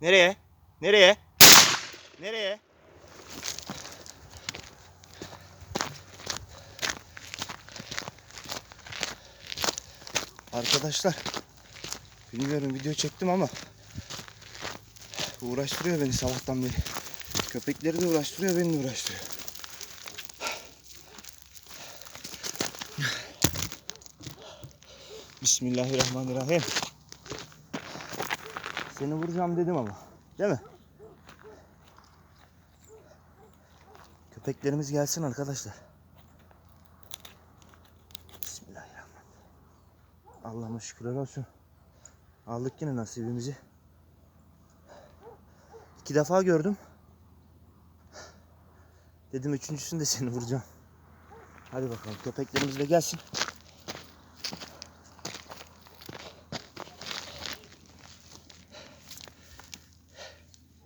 Nereye? Nereye? Nereye? Arkadaşlar bilmiyorum video çektim ama uğraştırıyor beni sabahtan beri. Köpekleri de uğraştırıyor beni de uğraştırıyor. Bismillahirrahmanirrahim. Seni vuracağım dedim ama. Değil mi? Köpeklerimiz gelsin arkadaşlar. Bismillahirrahmanirrahim. Allah'ıma şükürler olsun. Aldık yine nasibimizi. İki defa gördüm. Dedim üçüncüsünde seni vuracağım. Hadi bakalım köpeklerimiz de gelsin.